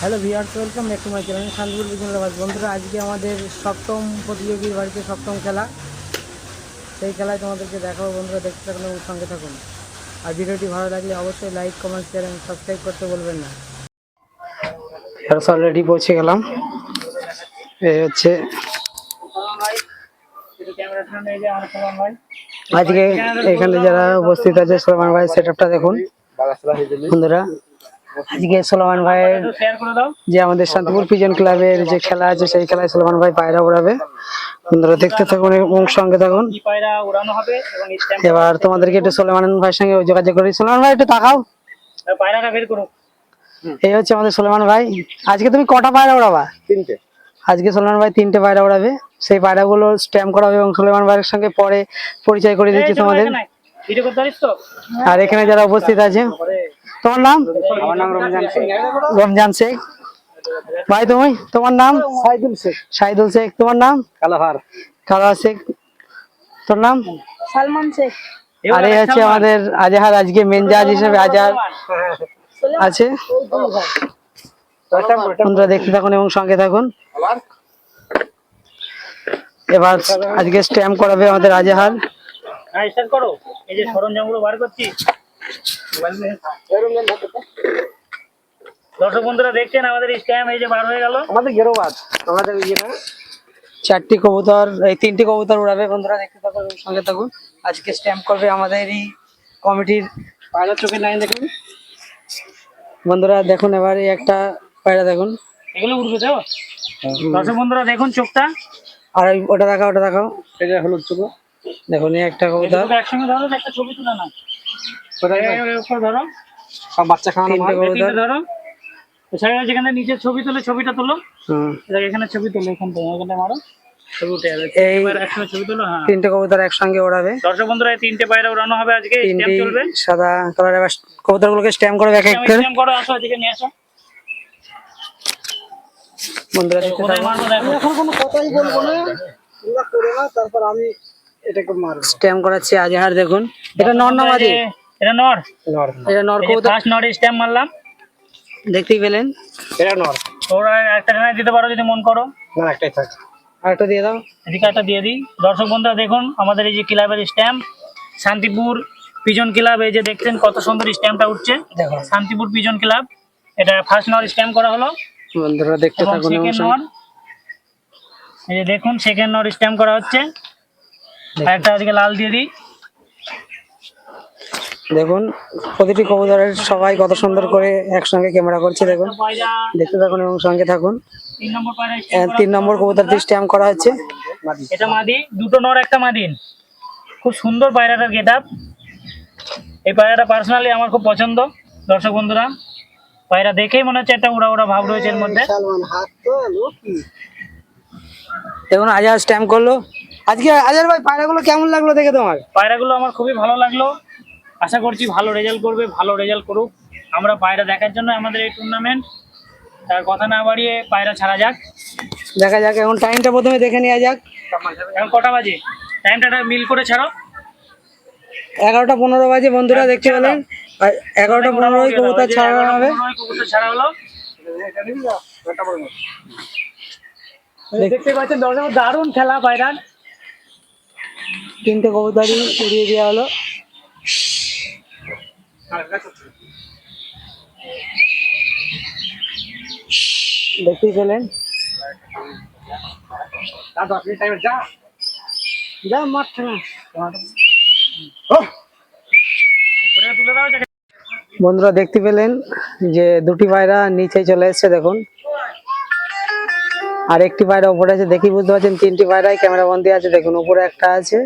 Hello viewers welcome back to my channel Shantipur বিজনলাবাদ বন্ধুরা, আজকে আমাদের সপ্তম প্রতিযোগীর বাড়িতে সপ্তম খেলা। সেই খেলায় তোমাদেরকে দেখাবো বন্ধুরা, দেখতে থাকুন এবং সঙ্গে থাকুন। আর ভিডিওটি ভালো লাগলে অবশ্যই লাইক কমেন্ট শেয়ার এবং সাবস্ক্রাইব করতে বলবেন না। অলরেডি পৌঁছে গেলাম। এই হচ্ছে আজকে এখানে যারা উপস্থিত আছে, সলমান ভাই সেট দেখুন। বন্ধুরা আজকে সলমান ভাইয়ের যে আমাদের শান্তিপুর পিজন ক্লাবের যে খেলা আছে সেই খেলায় সলমান ভাই পায়রা উড়াবে। বন্ধুরা দেখতে থাকুন এবং সঙ্গে থাকুন। পায়রা উড়ানো হবে এবং স্ট্যাম্প এবার তোমাদেরকে একটু সলমান ভাইয়ের সঙ্গে যোগাযোগ করি। সলমান ভাই একটু তাকাও। পায়রাটা বের করো এই হচ্ছে আমাদের সলমান ভাই। আজকে তুমি কটা পায়রা উড়াবা? তিনটে। আজকে সলমান ভাই তিনটে পায়রা উড়াবে। সেই পায়রাগুলো স্ট্যাম্প করা হবে এবং সলমান ভাইয়ের সঙ্গে পরে পরিচয় করে দিচ্ছি তোমাদের। আর এখানে যারা উপস্থিত আছে তোমার নাম? আমার নাম রমজান সিং রমজান শেখ। ভাই তুমি? তোমার নাম? সাইদুল শেখ। শাহিদুল শেখ। তোমার নাম? কালাহার। কালা শেখ। তোর নাম? সালমান শেখ। আর এই হচ্ছে আমাদের আজহার। আজকে মেন জাজ হিসেবে আজহার আছে। বন্ধুরা দেখতে থাকুন এবং সঙ্গে থাকুন। এবার আজকে স্ট্যাম্প করাবে আমাদের আজহার। হ্যাঁ স্টার্ট করো। এই যে সরঞ্জামগুলো বার করছি। দর্শক বন্ধুরা দেখছেন আমাদের স্ট্যাম্প এই যে বার হয়ে গেল। আমাদের গেরোবাদ আমাদের চারটি কবুতর এই তিনটি কবুতর উড়াবে বন্ধুরা দেখতে থাকুন এবং সঙ্গে থাকুন। আজকে স্ট্যাম্প করবে আমাদের এই কমিটির পায়রা চোখের লাইন দেখুন। বন্ধুরা দেখুন এবার এই একটা পায়রা দেখুন। এগুলো উঠবে তো? দর্শক বন্ধুরা দেখুন চোখটা। আর ওই- ওটা দেখাও ওটা দেখাও। এটা হলুদ চোখ। দেখুন এই একটা কবুতর। একসঙ্গে ধরো একটা ছবি তুলে না ধরো। সব বাচ্চা খাওয়ানো তিনটে এই কবুতর তিনটে ধরো। এছাড়া যেখানে নিচে ছবি তুলে ছবিটা তুলো। হুম। এখানে ছবি তুলো এখান থেকে। এখানে মারো। হ্যাঁ। তিনটে কবুতর একসঙ্গে ওড়াবে। দর্শক বন্ধুরা তিনটে পায়রা উড়ানো হবে আজকে। চলবে। সাদা কালার এবার কবুতর গুলোকে স্ট্যাম্প করবে এক এক করে। স্ট্যাম্প করো আসো এদিকে নিয়ে আসো। বন্ধুরা দেখতে কোথায় থাকুন মারবো দেখো। এখন কোনো কথাই বলব না। তোমরা করে না তারপর আমি এটাকে মারবো। স্ট্যাম্প করাচ্ছি আজহার দেখুন। এটা নর না মাদি এই- এটা নর। এটা নর কবুতর ফার্স্ট নর স্ট্যাম্প মারলাম। দেখতেই পেলেন। এটা নর। ওরা একটা খানে দিতে পারো যদি মন করো। না একটাই থাক। আর একটা দিয়ে দাও। এদিকে একটা দিয়ে দিই। দর্শক বন্ধুরা দেখুন আমাদের এই যে ক্লাবের স্ট্যাম্প শান্তিপুর পিজন ক্লাব এই যে দেখছেন কত সুন্দর স্ট্যাম্পটা উঠছে। দেখো শান্তিপুর পিজন ক্লাব এটা ফার্স্ট নর স্ট্যাম্প করা হলো। বন্ধুরা দেখতে থাকুন নর এই যে দেখুন সেকেন্ড নর স্ট্যাম্প করা হচ্ছে। আর একটা এদিকে লাল দিয়ে দিই। দেখুন প্রতিটি কবুতরের সবাই কত সুন্দর করে একসঙ্গে ক্যামেরা করছে দেখুন। দেখতে থাকুন এবং সঙ্গে থাকুন। তিন নম্বর কবুতরটি স্ট্যাম্প করা হচ্ছে। এটা মাদি দুটো নর একটা মাদিন। খুব সুন্দর পায়রাটার গেট আপ এই পায়রাটা পার্সোনালি আমার খুব পছন্দ দর্শক বন্ধুরা। পায়রা দেখেই মনে হচ্ছে একটা উড়া উড়া ভাব রয়েছে এর মধ্যে। দেখুন আজহার স্ট্যাম্প করল। আজকে আজহার ভাই পায়রাগুলো কেমন লাগল দেখে তোমার? পায়রাগুলো আমার খুবই ভালো লাগল। আশা করছি ভালো রেজাল্ট করবে ভালো রেজাল্ট করুক। আমরা পায়রা দেখার জন্য আমাদের এই টুর্নামেন্ট তার কথা না বাড়িয়ে পায়রা ছাড়া যাক। দেখা যাক এখন টাইমটা প্রথমে দেখে নেওয়া যাক। এখন কটা বাজে? টাইমটা মিল করে ছাড়ো। এগারোটা পনেরো বাজে বন্ধুরা দেখতে পেলেন। এগারোটা পনেরোই কবুতর ছাড়ানো হবে। কবুতর ছাড়া হলো। দেখতে পাচ্ছেন দর্শক দারুণ খেলা পায়রার। তিনটে কবুতরই উড়িয়ে দেওয়া হলো। দেখতেই পেলেন। যা মারছে বন্ধুরা দেখতে পেলেন যে দুটি পায়রা নিচে চলে এসছে, দেখুন। আর একটি পায়রা উপরে আছে দেখি বুঝতে পারছেন, তিনটি পায়রাই ক্যামেরা বন্দি আছে, দেখুন, উপরে একটা আছে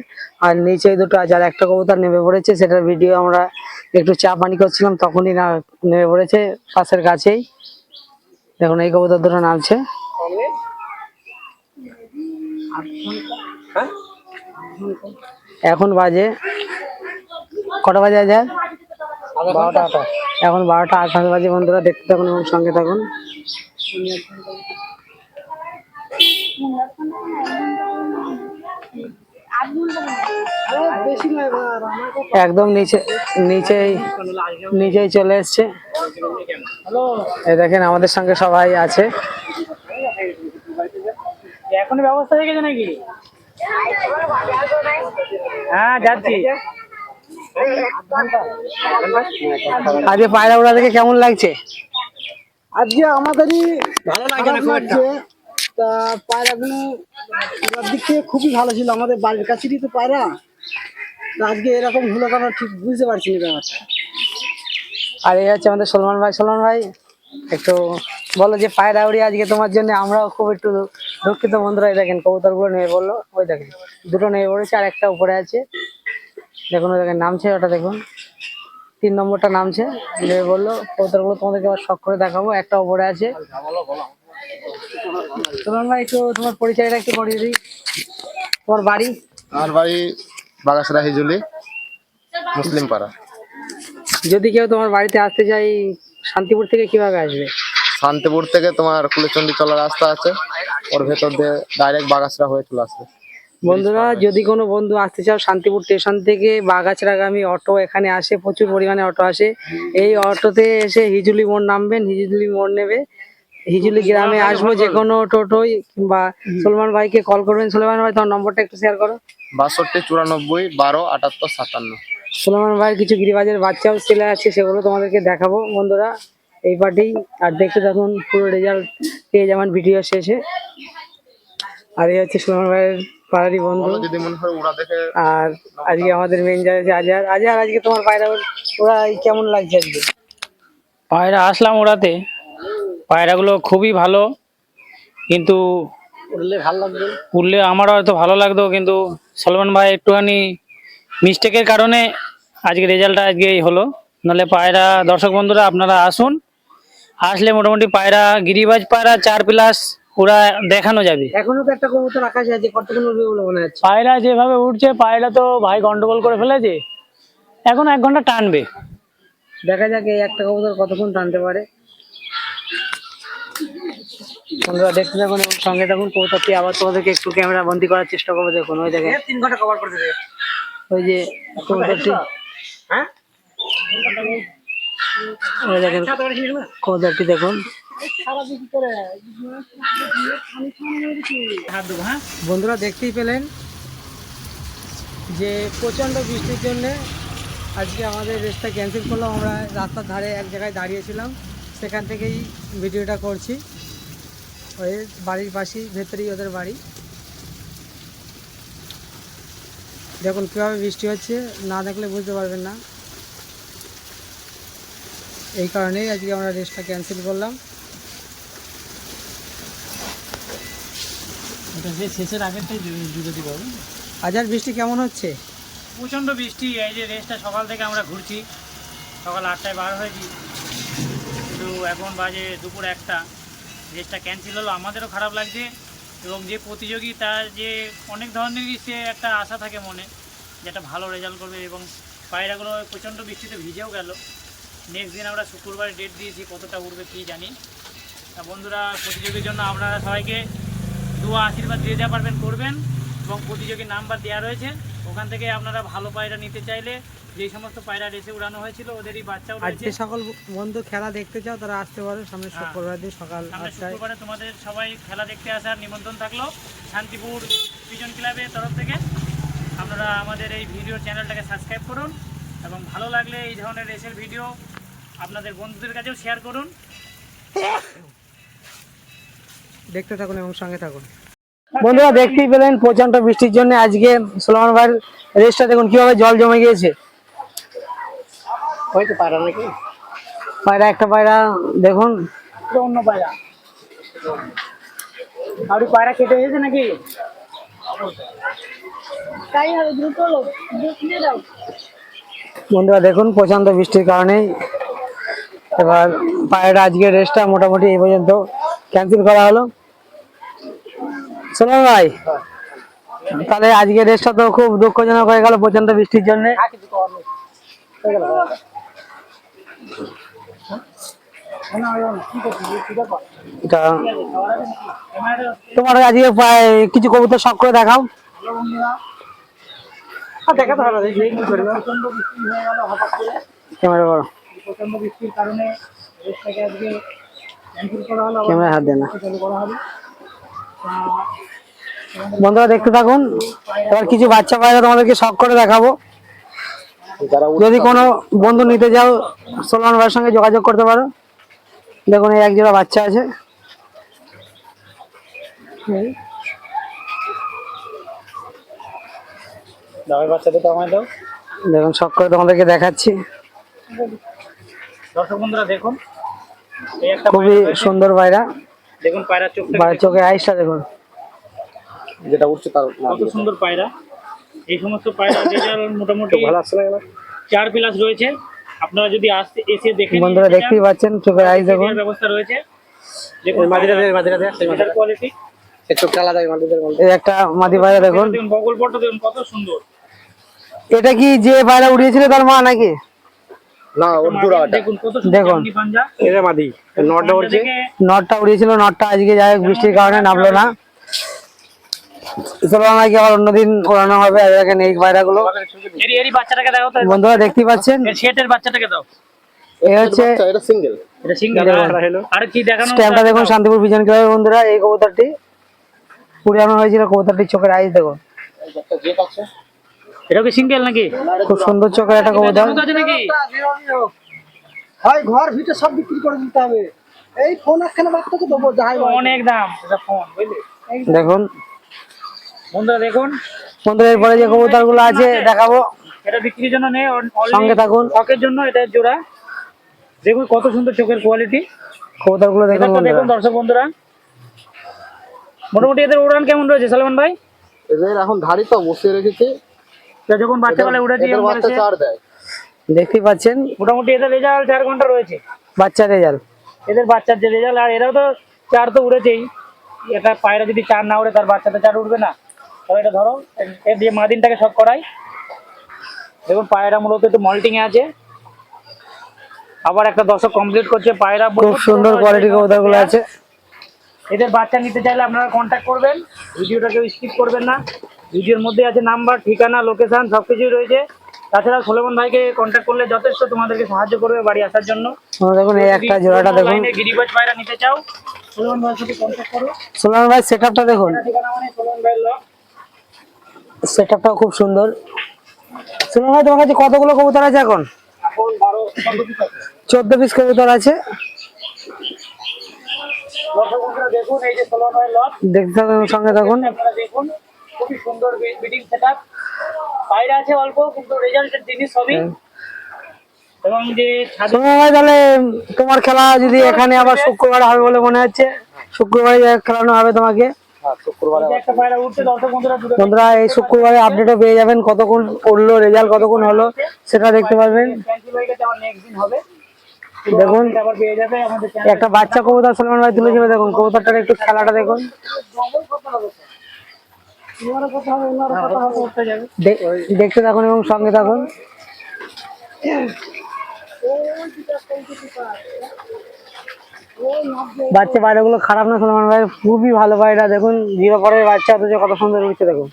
আর নিচে দুটো আছে, আর একটা কবুতর নেমে পড়েছে, সেটার ভিডিও আমরা একটু চা পানি করছিলাম, তখনই না, নেমে পড়েছে পাশের কাছেই দেখুন, এই কবুতর দুটো নামছে। এখন বাজে কটা বাজে আছে বারোটা এখন বারোটা আঠাশ বাজে বন্ধুরা, দেখতে থাকুন এবং সঙ্গে থাকুন। একদম নিচে নিচেই নিচেই চলে এসছে। এই দেখেন আমাদের সঙ্গে সবাই আছে। এখনই ব্যবস্থা হয়ে গেছে নাকি? হ্যাঁ যাচ্ছি। আজকে পায়রা উড়া দেখে কেমন লাগছে? আজকে আমাদেরই ভালো লাগছে তা পায়রাগুলো দিক থেকে খুবই ভালো ছিল। আমাদের বাড়ির কাছেরই তো পায়রা। আজকে এরকম হলো কেন ঠিক বুঝতে পারছি না ব্যাপারটা। আর এই হচ্ছে আমাদের সলমান ভাই। সলমান ভাই একটু বলো যে পায়রা উড়ি আজকে তোমার জন্য আমরাও খুব একটু দুঃখিত বন্ধুরা। দেখেন কবুতরগুলো নেমে বলল ওই দেখেন দুটো নেমে পড়েছে আর একটা উপরে আছে। দেখুন ওই দেখেন নামছে ওটা দেখুন। তিন নম্বরটা নামছে নেমে বলল কবুতরগুলো তোমাদেরকে আবার শখ করে দেখাবো একটা উপরে আছে। সলমান ভাই একটু তোমার পরিচয়টা একটু করিয়ে দিই। তোমার বাড়ি? আমার বাড়ি বাগাসরা হিজুলি মুসলিম পাড়া। যদি কেউ তোমার বাড়িতে আসতে চাই শান্তিপুর থেকে কীভাবে আসবে? শান্তিপুর থেকে তোমার কুলেচন্ডী চলার রাস্তা আছে। ওর ভেতর দিয়ে ডাইরেক্ট বাগাসরা হয়ে চলে আসবে। বন্ধুরা যদি কোনো বন্ধু আসতে চাও শান্তিপুর স্টেশন থেকে বাগাছড়াগামী অটো এখানে আসে প্রচুর পরিমাণে অটো আসে। এই অটোতে এসে হিজুলি মোড় নামবেন হিজুলি মোড় নেবে। হিজুলি গ্রামে আসব যে কোনো টোটোই কিংবা সলমান ভাইকে কল করবেন। সলমান ভাই তোমার নম্বরটা একটু শেয়ার করো। বাষট্টি চুরানব্বই বারো আটাত্তর সাতান্ন। সলমান ভাইয়ের কিছু গিরিবাজের বাচ্চাও ছেলে আছে সেগুলো তোমাদেরকে দেখাবো বন্ধুরা। এই পার্টি আর দেখতে থাকুন পুরো রেজাল্ট পেয়ে যাবেন ভিডিও শেষে। আর এই হচ্ছে সলমান ভাইয়ের পাড়ারই বন্ধু। যদি মনে হয় ওরা দেখে আর আজকে আমাদের মেন যার আছে আজহার। আজহার আজকে তোমার পায়রা ওরা কেমন লাগছে আজকে? পায়রা আসলাম ওড়াতে পায়রাগুলো খুবই ভালো কিন্তু উড়লে ভালো লাগবে। উড়লে আমারও হয়তো ভালো লাগতো কিন্তু সলমান ভাই একটুখানি মিস্টেকের কারণে আজকে রেজাল্টটা আজকে হলো। নাহলে পায়রা দর্শক বন্ধুরা আপনারা আসুন। আসলে মোটামুটি পায়রা গিরিবাজ পায়রা চার প্লাস ওরা দেখানো যাবে। এখনও তো একটা কবুতর আকাশে আছে কতক্ষণ উঠবে বলে মনে হচ্ছে? পায়রা যেভাবে উঠছে পায়রা তো ভাই গন্ডগোল করে ফেলেছে। এখন এক ঘণ্টা টানবে। দেখা যাক এই একটা কবুতর কতক্ষণ টানতে পারে। বন্ধুরা দেখতে থাকুন এবং সঙ্গে থাকুন। কবুতরটি আবার তোমাদেরকে একটু ক্যামেরা বন্দি করার চেষ্টা করব। দেখুন ওই দেখেন। তিন ঘণ্টা কভার করতে ওই যে হ্যাঁ? ওই দেখেন দেবো হ্যাঁ? বন্ধুরা দেখতেই পেলেন যে প্রচণ্ড বৃষ্টির জন্য আজকে আমাদের রেসটা ক্যান্সেল করলাম। আমরা রাস্তার ধারে এক জায়গায় দাঁড়িয়েছিলাম। সেখান থেকেই ভিডিওটা করছি। ওই বাড়ির পাশেই ভেতরেই ওদের বাড়ি। দেখুন কীভাবে বৃষ্টি হচ্ছে না দেখলে বুঝতে পারবেন না। এই কারণেই আজকে আমরা রেসটা ক্যান্সেল করলাম। শেষের আগেরটাই জুড়ে দিব আজ আর বৃষ্টি কেমন হচ্ছে? প্রচণ্ড বৃষ্টি এই যে রেসটা সকাল থেকে আমরা ঘুরছি। সকাল আটটায় বার হয়েছি। কিন্তু এখন বাজে দুপুর একটা। রেসটা ক্যান্সেল হলো, আমাদেরও খারাপ লাগছে এবং যে প্রতিযোগী তার যে অনেক ধরনেরই সে একটা আশা থাকে মনে, যে একটা ভালো রেজাল্ট করবে এবং পায়রাগুলো প্রচণ্ড বৃষ্টিতে ভিজেও গেল। নেক্সট দিন আমরা শুক্রবারে ডেট দিয়েছি, কতটা উঠবে কী জানি। তা বন্ধুরা, প্রতিযোগীর জন্য আপনারা সবাইকে দু আশীর্বাদ দিয়ে যা পারবেন, করবেন এবং প্রতিযোগীর নাম্বার দেওয়া রয়েছে। ওখান থেকে আপনারা ভালো পায়রা নিতে চাইলে যেই সমস্ত পায়রা রেসে উড়ানো হয়েছিল ওদেরই বাচ্চাও যে সকল বন্ধু খেলা দেখতে চাও তারা আসতে পারো সামনে হ্যাঁ। শুক্রবার দিন সকাল শুক্রবারে তোমাদের সবাই খেলা দেখতে আসার নিমন্ত্রণ থাকল। শান্তিপুর পিজন ক্লাবের তরফ থেকে আপনারা আমাদের এই ভিডিও চ্যানেলটাকে সাবস্ক্রাইব করুন এবং ভালো লাগলে এই ধরনের রেসের ভিডিও আপনাদের বন্ধুদের কাছেও শেয়ার করুন। দেখতে থাকুন এবং সঙ্গে থাকুন। বন্ধুরা দেখতেই পেলেন প্রচণ্ড বৃষ্টির জন্য আজকে সোলমান ভাইয়ের রেসটা। দেখুন কীভাবে জল জমে গিয়েছে। হয়তো পায়রা নাকি? পায়রা একটা পায়রা দেখুন। অন্য পায়রা। আর পায়রা কেটে হয়েছে নাকি? তাই হবে দ্রুত দ্রুত নিয়ে বন্ধুরা দেখুন প্রচণ্ড বৃষ্টির কারণে এবার পায়রা আজকে রেসটা মোটামুটি এই পর্যন্ত। ক্যান্সেল করা হলো। সোলমান ভাই তাহলে আজকে রেসটা তো খুব দুঃখজনক হয়ে গেল প্রচণ্ড বৃষ্টির জন্য। তোমার আজকে কিছু কবুতর শখ করে দেখাও। দেখাতে হবে প্রচণ্ড বৃষ্টি হয়ে গেল হঠাৎ করে। প্রচণ্ড বৃষ্টির কারণে রেসটাকে আজকে ক্যান্সেল করা হলো ক্যামেরা হাত দেয় না। করা হবে। বন্ধুরা দেখতে থাকুন। এবার কিছু বাচ্চা পায়রা তোমাদেরকে শখ করে দেখাবো। যদি কোনো বন্ধু নিতে যাও সোলমান ভাইয়ের সঙ্গে যোগাযোগ করতে পারো। দেখুন এই এক জোড়া বাচ্চা আছে। দেখুন শখ করে তোমাদেরকে দেখাচ্ছি। দর্শক বন্ধুরা দেখুন। খুবই সুন্দর পায়রা। দেখুন পায়রা চোখটা পায়ের চোখে আইসটা দেখুন। যেটা উঠছে তার কত সুন্দর পায়রা। এই সমস্ত পায়রা রেজাল্ট মোটামুটি ভালো আসছে না চার প্লাস রয়েছে। আপনারা যদি আসতে এসে দেখে নিয়ে বন্ধুরা দেখতেই পাচ্ছেন চোখের আইস দেখুন। ব্যবস্থা রয়েছে। দেখুন কোয়ালিটি এই একটা মাদি পায়রা দেখুন। দেখুন বগল পটটা দেখুন কত সুন্দর। এটা কি যে পায়রা উড়িয়েছিল তার মা নাকি? না ওর জোড়া দেখুন কত সুন্দর দেখুন। এটা মাদি নটা পাঞ্জা দেখে নটটা উড়িয়েছিল নটটা আজকে যাই হোক বৃষ্টির কারণে নামলো না। নাকি আবার অন্যদিন ওড়ানো হবে দেখেন এই পায়রাগুলো। বন্ধুরা দেখতেই পাচ্ছেন? সেটের বাচ্চাটাকে দাও। এই হচ্ছে বাচ্চা, এটা সিঙ্গেল এটা সিঙ্গেল আর কি দেখানো স্ট্যাম্পটা দেখুন শান্তিপুর বিজন ক্লাবের বন্ধুরা এই কবুতরটি। পুরানো হয়েছিল কবুতরটির চোখের আইস দেখুন। একটা জেট আছে। এটা কি সিঙ্গেল নাকি? খুব সুন্দর চোখের একটা কবুতর। দাম আছে নাকি? হয় ঘর ভিতরে সব বিক্রি করে দিতে হবে। এই ফোন একখানে বাচ্চাকে দেবো যাই হোক। অনেক দাম এটা ফোন বুঝলি? দেখুন। বন্ধুরা দেখুন। বন্ধুরা এরপরে যে কবুতরগুলো আছে দেখাবো। এটা বিক্রির জন্য নেই সঙ্গে থাকুন। শখের জন্য এটা জোড়া। দেখুন কত সুন্দর চোখের কোয়ালিটি কবুতরগুলো দেখুন দেখুন দেখুন দর্শক বন্ধুরা। মোটামুটি এদের উড়ান কেমন রয়েছে সালমান ভাই? এদের এখন ধাড়ি তো বসিয়ে রেখেছি। যখন বাচ্চাবেলা উঠেছে দেখতেই পাচ্ছেন? মোটামুটি এদের রেজাল্ট চার ঘণ্টা রয়েছে। বাচ্চা রেজাল্ট এদের বাচ্চার যে রেজাল্ট আর এরাও তো চার তো উড়েছেই। এটা পায়রা যদি চার না উড়ে তার বাচ্চাটা চার উঠবে না। তবে এটা ধরো এর- দিয়ে মাদিনটাকে শখ করাই। দেখুন পায়রা মূলত একটু মল্টিং এ আছে। আবার একটা দশক কমপ্লিট করছে পায়রা খুব সুন্দর কোয়ালিটি রয়েছে, গুলো আছে। এদের বাচ্চা নিতে চাইলে আপনারা কন্ট্যাক্ট করবেন। ভিডিওটা কেউ স্কিপ করবেন না। ভিডিওর মধ্যে আছে নাম্বার ঠিকানা লোকেশন সব কিছুই রয়েছে। তাছাড়া সোলেমন ভাইকে কন্ট্যাক্ট করলে যথেষ্ট তোমাদেরকে সাহায্য করবে বাড়ি আসার জন্য। দেখুন এই একটা জোড়াটা দেখুন। গিরিবাজ পায়রা নিতে চাও সোলেমন ভাইয়ের সাথে কন্ট্যাক্ট করো। সোলার ভাই সেট আপটা দেখুন। ঠিকানা মানে সোলেমন ভাইয়ের লক সেট আপটাও খুব সুন্দর। সোলার ভাই তোমার কাছে কতগুলো কবুতর আছে এখন? এখন বারো চোদ্দ পিস আছে। কবুতর আছে। দেখুন এই যে সোলেমন লক দেখতে থাকুন সঙ্গে থাকুন। দেখুন। খুবই সুন্দর বিডিং সেট আপ পায়রা আছে অল্প কিন্তু রেজাল্টের জিনিস সবই। এবং যে তাহলে তোমার খেলা যদি এখানে আবার শুক্রবার হবে বলে মনে হচ্ছে শুক্রবারে খেলানো হবে তোমাকে। হ্যাঁ শুক্রবারে যে একটা পায়রা উঠছে দর্শক বন্ধুরা এই শুক্রবারে আপডেটও পেয়ে যাবেন কতক্ষণ উঠল রেজাল্ট কতক্ষণ হলো সেটা দেখতে পারবেন। ক্যান্সেল হয়ে গেছে আবার নেক্সট দিন হবে। দেখুন একটা বাচ্চা কবুতর সলমান ভাই তুলে যাবে দেখুন কবুতরটার একটু খেলাটা দেখুন। দেখতে থাকুন এবং সঙ্গে থাকুন। বাচ্চা পায়রাগুলো খারাপ না সলমান ভাই। খুবই ভালো পায়রা দেখুন জিরো পরের বাচ্চা অথচ কত সুন্দর উঠছে দেখুন।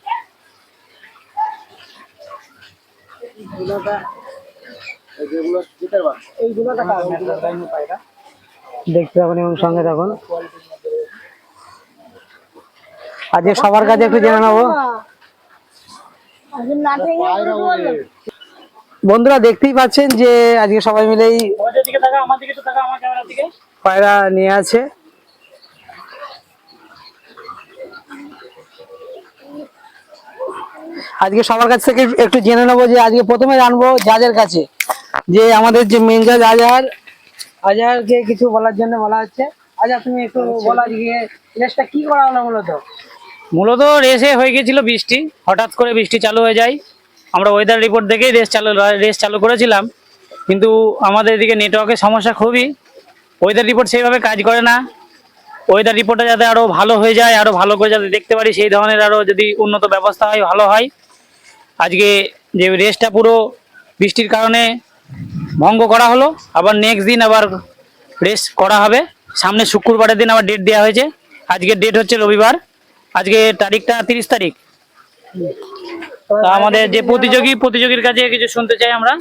দেখতে থাকুন এবং সঙ্গে থাকুন। আজকে সবার কাছে একটু জেনে নেব। বন্ধুরা দেখতেই পাচ্ছেন যে আজকে সবাই মিলেই পায়রা নিয়ে আছে। আজকে সবার কাছ থেকে একটু জেনে নেব যে আজকে প্রথমে জানব জাজের কাছে যে আমাদের যে মেন জাজ আজহার, আজহারকে কিছু বলার জন্য বলা হচ্ছে। আচ্ছা তুমি একটু বলা আজকে রেসটা কি করা হলো মূলত? মূলত রেসে হয়ে গেছিল বৃষ্টি। হঠাৎ করে বৃষ্টি চালু হয়ে যায়। আমরা ওয়েদার রিপোর্ট দেখেই রেস চালু রেস চালু করেছিলাম। কিন্তু আমাদের এদিকে নেটওয়ার্কের সমস্যা খুবই। ওয়েদার রিপোর্ট সেইভাবে কাজ করে না। ওয়েদার রিপোর্টটা যাতে আরও ভালো হয়ে যায় আরও ভালো করে যাতে দেখতে পারি, সেই ধরনের আরও যদি উন্নত ব্যবস্থা হয়, ভালো হয়। আজকে যে রেসটা পুরো বৃষ্টির কারণে ভঙ্গ করা হলো, আবার নেক্সট দিন আবার রেস করা হবে। সামনে শুক্রবারের দিন আবার ডেট দেওয়া হয়েছে। আজকের ডেট হচ্ছে রবিবার। আজকে তারিখটা তিরিশ তারিখ। তা আমাদের যে প্রতিযোগী প্রতিযোগীর কাছে কিছু শুনতে চাই আমরা।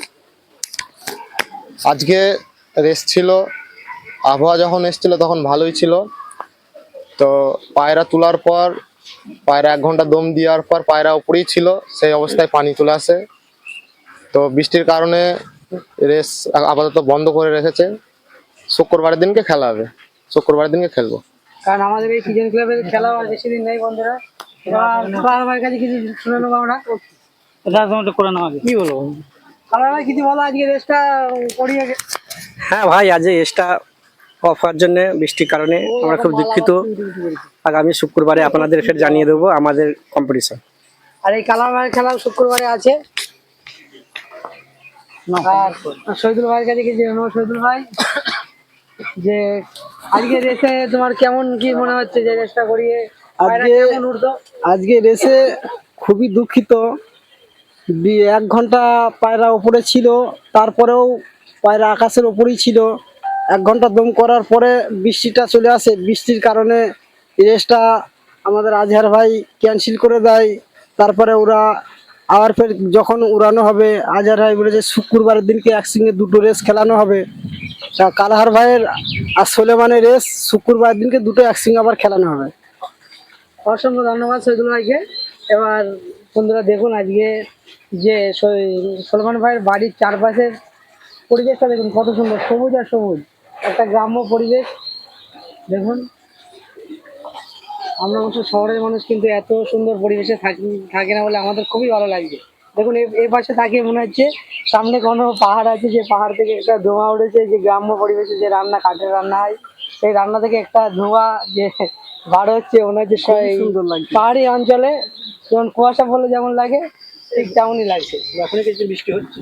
আজকে রেস ছিল আবহাওয়া যখন এসেছিল তখন ভালোই ছিল। তো পায়রা তোলার পর পায়রা এক ঘণ্টা দম দেওয়ার পর পায়রা উপরেই ছিল সেই অবস্থায় পানি চলে আসে। তো বৃষ্টির কারণে রেস আপাতত বন্ধ করে রেখেছে। শুক্রবারের দিনকে খেলা হবে। শুক্রবারের দিনকে খেলব। কারণ আমাদের এই সিজন ক্লাবের খেলা আর বেশি দিন নেই বন্ধুরা। এবার কালার ভাইয়ের কাছে কিছু শুনে নেব আমরা। একটু করে নাও আগে। কি বলব কালার ভাই কিছু বলো আজকে রেসটা করিয়ে হ্যাঁ ভাই আজ এসটা অফ হওয়ার জন্য বৃষ্টির কারণে আমরা খুব দুঃখিত। আগামী শুক্রবারে আপনাদের ফের জানিয়ে দেবো আমাদের কম্পিটিশন আর এই কালার ভাইয়ের খেলা শুক্রবারে আছে। আর শহীদুল ভাইয়ের কাছে কিছু জানো শহীদুল ভাই? যে আজকে রেসে তোমার কেমন কি মনে হচ্ছে যে রেসটা করিয়ে? আজকে- আজকে রেসে খুবই দুঃখিত। এক ঘণ্টা পায়রা উপরে ছিল তারপরেও পায়রা আকাশের উপরেই ছিল। এক ঘণ্টা দম করার পরে বৃষ্টিটা চলে আসে। বৃষ্টির কারণে রেসটা আমাদের আজহার ভাই ক্যান্সেল করে দেয়। তারপরে ওরা আবার ফের যখন উড়ানো হবে আজহার ভাই বলেছে শুক্রবারের দিনকে একসঙ্গে দুটো রেস খেলানো হবে। কালাহার ভাইয়ের আর সোলেমানের রেস শুক্রবার দিনকে দুটো একসঙ্গে আবার খেলানো হবে। অসংখ্য ধন্যবাদ শহীদুল ভাইকে। এবার বন্ধুরা দেখুন আজকে যে সলমান ভাইয়ের বাড়ির চারপাশের পরিবেশটা দেখুন, কত সুন্দর, সবুজ আর সবুজ। একটা গ্রাম্য পরিবেশ। দেখুন, আমরা অবশ্য শহরের মানুষ কিন্তু এত সুন্দর পরিবেশে থাকি থাকে না বলে আমাদের খুবই ভালো লাগছে দেখুন এ- এই পাশে তাকিয়ে মনে হচ্ছে সামনে কোনো পাহাড় আছে যে পাহাড় থেকে একটা ধোঁয়া উঠেছে যে গ্রাম্য পরিবেশে যে রান্না কাঠের রান্না হয়। সেই রান্না থেকে একটা ধোঁয়া যে বার হচ্ছে মনে হচ্ছে। পাহাড়ি অঞ্চলে যেমন কুয়াশা পড়লে যেমন লাগে ঠিক তেমনই লাগছে। এখন কিছু বৃষ্টি হচ্ছে।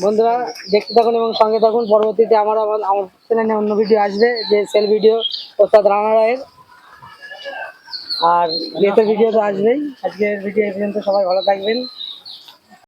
বন্ধুরা দেখতে থাকুন এবং সঙ্গে থাকুন। পরবর্তীতে আমার আমার আমার চ্যানেলে অন্য ভিডিও আসবে যে সেল ভিডিও ওস্তাদ রানা রায়ের। আর রেসের ভিডিও তো আসবেই। আজকের ভিডিও এই পর্যন্ত সবাই ভালো থাকবেন।